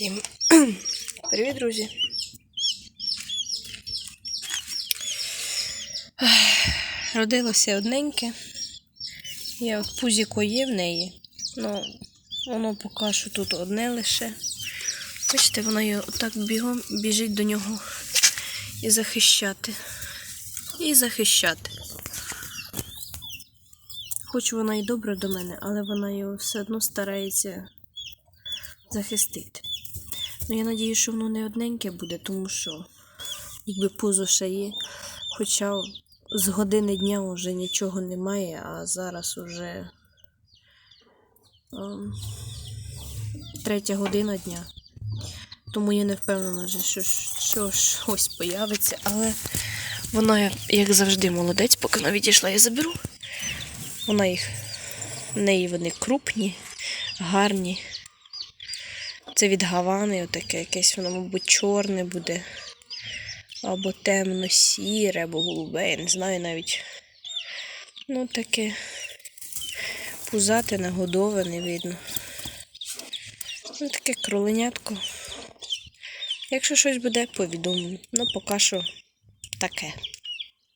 Всім привіт, друзі. Родилося одненьке. Я от пузіко є в неї. Ну, воно поки що тут одне лише. Бачите, вона його отак бігом біжить до нього і захищати. І захищати. Хоч вона і добра до мене, але вона його все одно старається захистити. Ну, я надію, що воно не одненьке буде, тому що якби пузо ще є. Хоча з години дня вже нічого немає, а зараз уже ем, третя година дня. Тому я не впевнена, що, що, що щось появиться, але вона, як завжди, молодець, поки вона відійшла, я заберу. Вона їх, в неї вони крупні, гарні. Це від гавани, отаке якесь, воно, мабуть, чорне буде. Або темно-сіре, або голубе, я не знаю навіть. Ну, таке пузате, нагодове, не видно. Ну, таке кроленятко. Якщо щось буде, повідомлю. Ну, поки що таке.